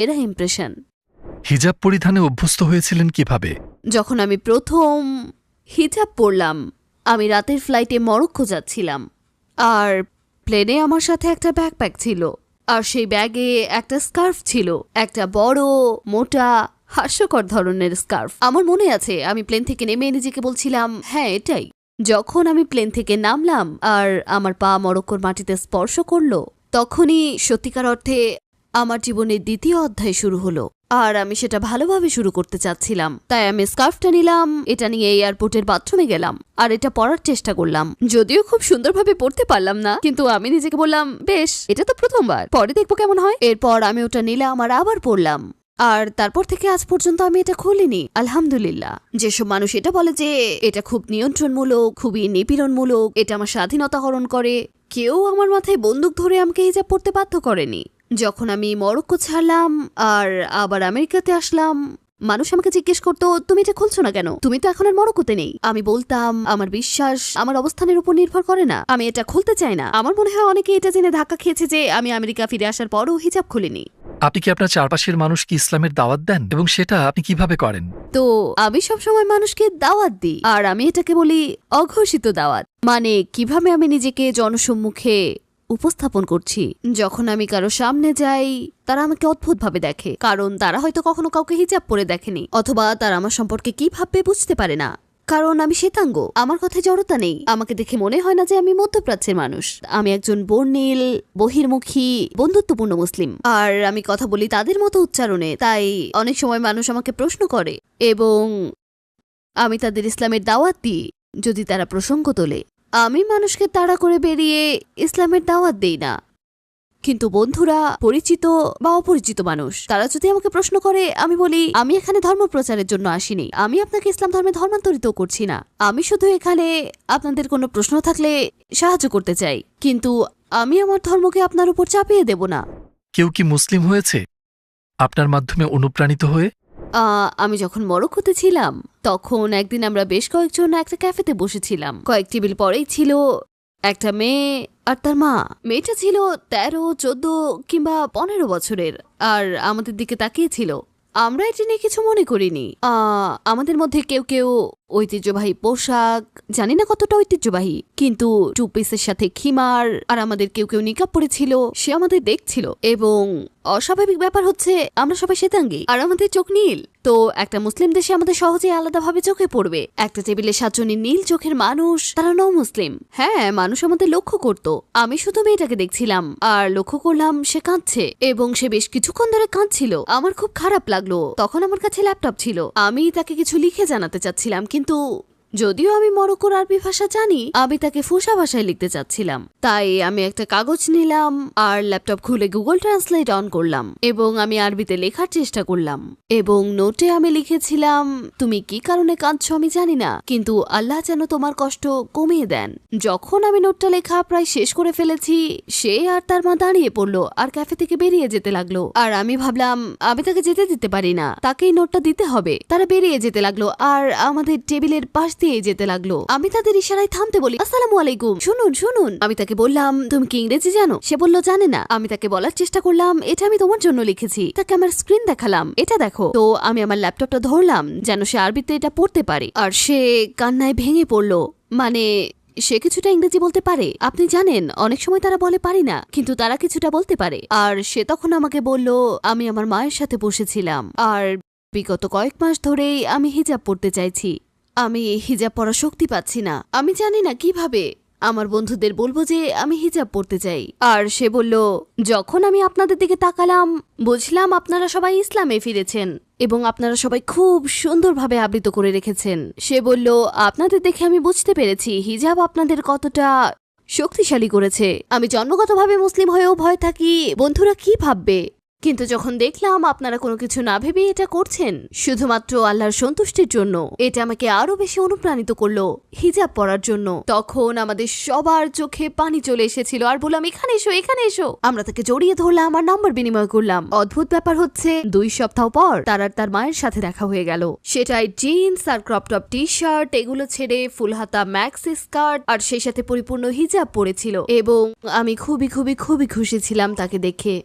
এরা ইমপ্রেশন হিজাব পরিধানে অভ্যস্ত হয়েছিলেন কীভাবে? যখন আমি প্রথম হিজাব পরলাম আমি রাতের ফ্লাইটে মরক্কো যাচ্ছিলাম। আর প্লেনে আমার সাথে একটা ব্যাকপ্যাক ছিল। আর সেই ব্যাগে একটা স্কার্ফ ছিল। একটা বড় মোটা হাস্যকর ধরনের স্কার্ফ আমার মনে আছে আমি প্লেন থেকে নেমে নিজেকে বলছিলাম হ্যাঁ এটাই। যখন আমি প্লেন থেকে নামলাম আর আমার পা মরক্কোর মাটিতে স্পর্শ করল তখনই সত্যিকার অর্থে আমার জীবনের দ্বিতীয় অধ্যায় শুরু হলো। আর আমি সেটা ভালোভাবে শুরু করতে চাচ্ছিলাম। তাই আমি স্কার্ফটা নিলাম, এটা নিয়ে এয়ারপোর্টের বাথরুমে গেলাম, আর এটা পরার চেষ্টা করলাম। যদিও খুব সুন্দরভাবে পড়তে পারলাম না, কিন্তু আমি নিজেকে বললাম, বেশ, এটা তো প্রথমবার, পরে দেখব কেমন হয়। এরপর আমি ওটা নিলাম আর আবার পড়লাম। আর তারপর থেকে আজ পর্যন্ত আমি এটা খুলিনি, আলহামদুলিল্লাহ। যেসব মানুষ এটা বলে যে, এটা খুব নিয়ন্ত্রণমূলক, খুবই নিপীড়নমূলক, এটা আমার স্বাধীনতা হরণ করে, কেউ আমার মাথায় বন্দুক ধরে আমাকে হিজাব পড়তে বাধ্য করেনি। যখন আমি মরক্কো ছাড়লাম আর আবার আমেরিকাতে আসলাম মানুষ আমাকে জিজ্ঞেস করতো তুমি এটা খুলছো না কেন? তুমি তো এখন আর মরক্কোতে নেই। আমি বলতাম আমার বিশ্বাস আমার অবস্থানের উপর নির্ভর করে না। আমি এটা খুলতে চাই না। আমার মনে হয় অনেকে এটা জেনে ধাক্কা খেয়েছে যে আমি আমেরিকা ফিরে আসার পরও হিজাব খুলিনি। আপনি কি আপনার চারপাশের মানুষকে ইসলামের দাওয়াত দেন? এবং সেটা আপনি কীভাবে করেন? তো আমি সবসময় মানুষকে দাওয়াত দিই আর আমি এটাকে বলি অঘোষিত দাওয়াত। মানে কীভাবে আমি নিজেকে জনসম্মুখে উপস্থাপন করছি। যখন আমি কারও সামনে যাই, তারা আমাকে অদ্ভুতভাবে দেখে, কারণ তারা হয়তো কখনো কাউকে হিজাব পরে দেখেনি, অথবা তারা আমার সম্পর্কে কি ভাববে বুঝতে পারে না। কারণ আমি শ্বেতাঙ্গ, আমার কথায় জড়তা নেই। আমাকে দেখে মনে হয় না যে আমি মধ্যপ্রাচ্যের মানুষ। আমি একজন বর্ণিল, বহির্মুখী, বন্ধুত্বপূর্ণ মুসলিম। আর আমি কথা বলি তাদের মতো উচ্চারণে, তাই অনেক সময় মানুষ আমাকে প্রশ্ন করে। এবং আমি তাদের ইসলামের দাওয়াত দিই, যদি তারা প্রসঙ্গ তোলে। আমি মানুষকে তাড়া করে বেরিয়ে ইসলামের দাওয়াত দেই না। কিন্তু বন্ধুরা, পরিচিত বা অপরিচিত মানুষ, তারা যদি আমাকে প্রশ্ন করে, আমি বলি, আমি এখানে ধর্ম প্রচারের জন্য আসিনি। আমি আপনাকে ইসলাম ধর্মে ধর্মান্তরিত করছি না। আমি শুধু এখানে আপনাদের কোনো প্রশ্ন থাকলে সাহায্য করতে চাই। কিন্তু আমি আমার ধর্মকে আপনার উপর চাপিয়ে দেব না। কেউ কি মুসলিম হয়েছে? আপনার মাধ্যমে অনুপ্রাণিত হয়ে আমি যখন মরক্কোতে ছিলাম, তখন একদিন আমরা বেশ কয়েকজন একটা ক্যাফেতে বসেছিলাম। কয়েক টেবিল পরেই ছিল একটা মেয়ে আর তার মা। মেয়েটা ছিল তেরো, চোদ্দ কিংবা পনেরো বছরের, আর আমাদের দিকে তাকিয়েছিল আমরা এটি নিয়ে কিছু মনে করিনি। আমাদের মধ্যে কেউ কেউ ঐতিহ্যবাহী পোশাক, জানি না কতটা ঐতিহ্যবাহী, কিন্তু টু পিসের সাথে খিমার আর আমাদের কেউ কেউ নিকাপ পরেছিল, সে আমাদের দেখছিল। এবং অস্বাভাবিক ব্যাপার হচ্ছে, আমরা সবাই শ্বেতাঙ্গী, আর আমাদের চোখ নীল। তো একটা মুসলিম দেশে আমাদের সহজে আলাদাভাবে চোখে পড়বে। একটা টেবিলে সাতজনই নীল চোখের মানুষ, তারা নও মুসলিম। হ্যাঁ মানুষ আমাদের লক্ষ্য করত। আমি শুধু মেয়েটাকে দেখছিলাম, আর লক্ষ্য করলাম সে কাঁদছে, এবং সে বেশ কিছুক্ষণ ধরে কাঁদছিল। আমার খুব খারাপ লাগল। তখন আমার কাছে ল্যাপটপ ছিল। আমি তাকে কিছু লিখে জানাতে চাচ্ছিলাম কিন্তু 印度 যদিও আমি মরক্কোর আরবি ভাষা জানি, আমি তাকে ফুসা ভাষায় লিখতে চাচ্ছিলাম। তাই আমি একটা কাগজ নিলাম আর ল্যাপটপ খুলে গুগল ট্রান্সলেট অন করলাম এবং আমি আরবিতে লেখার চেষ্টা করলাম। এবং নোটে আমি লিখেছিলাম, তুমি কি কারণে কাঁদছো আমি জানি না, কিন্তু আল্লাহ যেন তোমার কষ্ট কমিয়ে দেন। যখন আমি নোটটা লেখা প্রায় শেষ করে ফেলেছি, সে আর তার মা দাঁড়িয়ে পড়ল আর ক্যাফে থেকে বেরিয়ে যেতে লাগল। আর আমি ভাবলাম, আমি তাকে যেতে দিতে পারি না, তাকেই নোটটা দিতে হবে। তারা বেরিয়ে যেতে লাগল আর আমাদের টেবিলের পাশ দিয়ে যেতে লাগল। আমি তাদের ইশারায় থামতে বলি, আসসালামু আলাইকুম। শুনুন শুনুন। আমি তাকে বললাম, তুমি কি ইংরেজি জানো? সে বলল, জানে না। আমি তাকে বলার চেষ্টা করলাম, এটা আমি তোমার জন্য লিখেছি। তাকে আমার স্ক্রিন দেখালাম। এটা দেখো। তো আমি আমার ল্যাপটপটা ধরলাম, যেন সে আরবিতে এটা পড়তে পারে। আর সে কান্নায় ভেঙে পড়ল। মানে সে কিছুটা ইংরেজি বলতে পারে। আপনি জানেন, অনেক সময় তারা বলে পারি না, কিন্তু তারা কিছুটা বলতে পারে। আর সে তখন আমাকে বলল, আমি আমার মায়ের সাথে বসেছিলাম। আর বিগত কয়েক মাস ধরেই আমি হিজাব পড়তে চাইছি। আমি হিজাব পরা শক্তি পাচ্ছি না। আমি জানি না কীভাবে। আমার বন্ধুদের বলব যে আমি হিজাব পড়তে চাই। আর সে বলল, যখন আমি আপনাদের দিকে তাকালাম, বুঝলাম আপনারা সবাই ইসলামে ফিরেছেন এবং আপনারা সবাই খুব সুন্দরভাবে আবৃত করে রেখেছেন। সে বলল, আপনাদের দেখে আমি বুঝতে পেরেছি, হিজাব আপনাদের কতটা শক্তিশালী করেছে। আমি জন্মগতভাবে মুসলিম হয়েও ভয় থাকি। বন্ধুরা কি ভাববে? কিন্তু যখন দেখলাম আপনারা কোনো কিছু না ভেবে এটা করছেন, শুধুমাত্র আল্লাহর সন্তুষ্টির জন্য, এটা আমাকে আরও বেশি অনুপ্রাণিত করল, হিজাব পরার জন্য। তখন আমাদের সবার চোখে পানি চলে এসেছিল আর বললাম, এখানে এসো এখানে এসো। আমরা তাকে জড়িয়ে ধরলাম আর নাম্বার বিনিময় করলাম। অদ্ভুত ব্যাপার হচ্ছে, দুই সপ্তাহ পর তার আর তার মায়ের সাথে দেখা হয়ে গেল। সেটাই জিন্স আর ক্রপ টপ টি শার্ট এগুলো ছেড়ে ফুল হাতা, ম্যাক্সি স্কার্ট আর সেই সাথে পরিপূর্ণ হিজাব পরেছিল। এবং আমি খুবই খুবই খুবই খুশি ছিলাম তাকে দেখে।